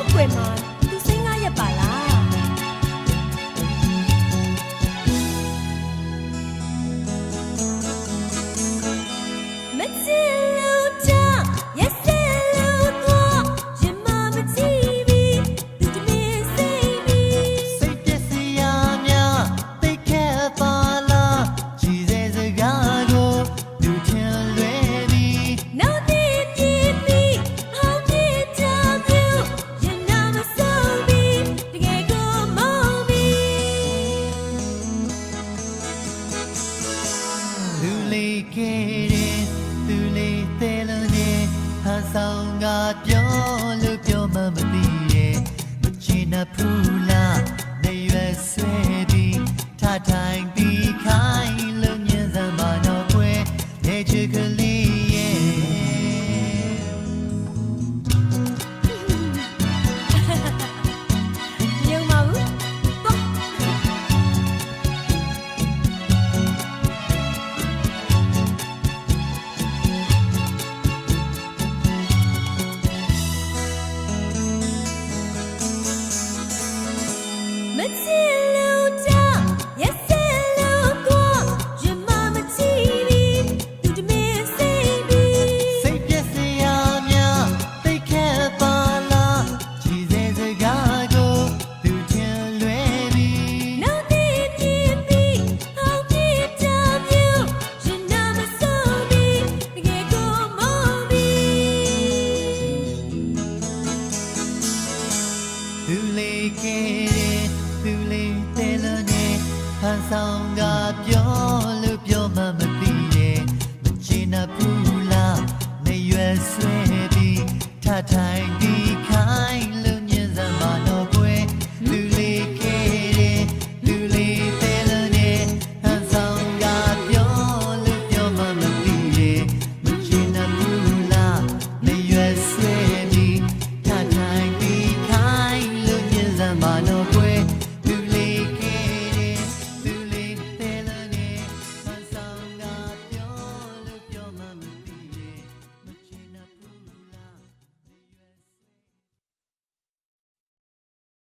Milkwood လေးခဲ့တယ်သူလေးသေးလို့နေဟန်ဆောင်ကပြောလို့ပြောမှမသိရဲ့မချင်တတ်ဘူးလားနေရွယ်ဆွဲပြီးထထိုင်ပြီးခိုင်း song